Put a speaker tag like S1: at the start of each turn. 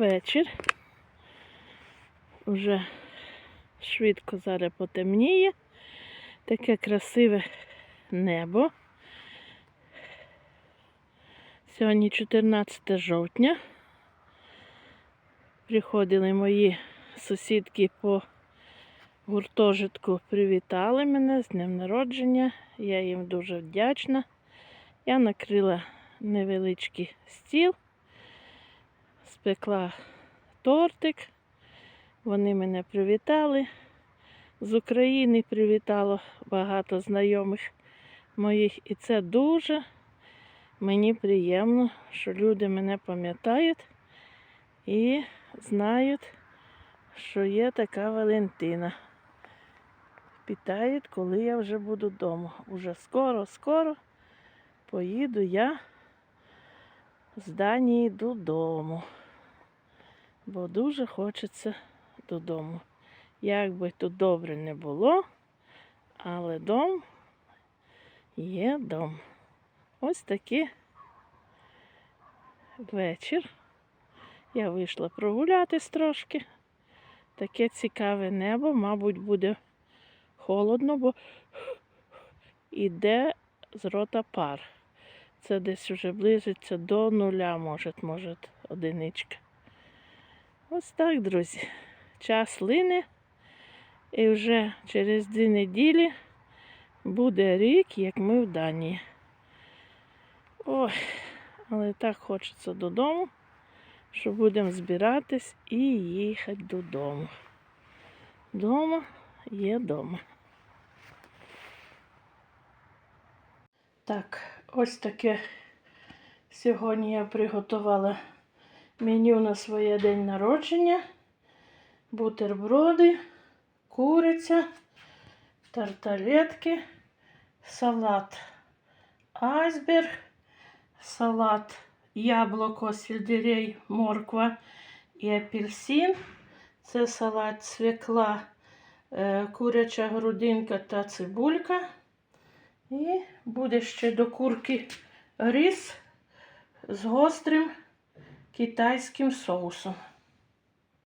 S1: вечір. Уже швидко зараз потемніє. Таке красиве небо. Сьогодні 14 жовтня. Приходили мої сусідки по гуртожитку, привітали мене з днем народження. Я їм дуже вдячна. Я накрила невеличкий стіл, спекла тортик. Вони мене привітали. З України привітало багато знайомих моїх. І це дуже мені приємно, що люди мене пам'ятають і знають, що є така Валентина. Питають, коли я вже буду вдома. Уже скоро-скоро поїду я з Данії додому. Бо дуже хочеться додому. Як би тут добре не було, але дом є дом. Ось такий вечір. Я вийшла прогулятись трошки. Таке цікаве небо, мабуть, буде холодно, бо іде з рота пар. Це десь вже ближиться до нуля, може, може, одиничка. Ось так, друзі. Час лине. І вже через дві неділі буде рік, як ми в Данії. Ой, але так хочеться додому, що будемо збиратись і їхати додому. Дома є дома. Так, ось таке сьогодні я приготувала меню на своє день народження. Бутерброди, куриця, тарталетки, салат айсберг, салат яблуко, сельдерей, морква і апельсин. Це салат свекла, е, куряча грудинка та цибулька. І буде ще до курки рис з гострим китайським соусом.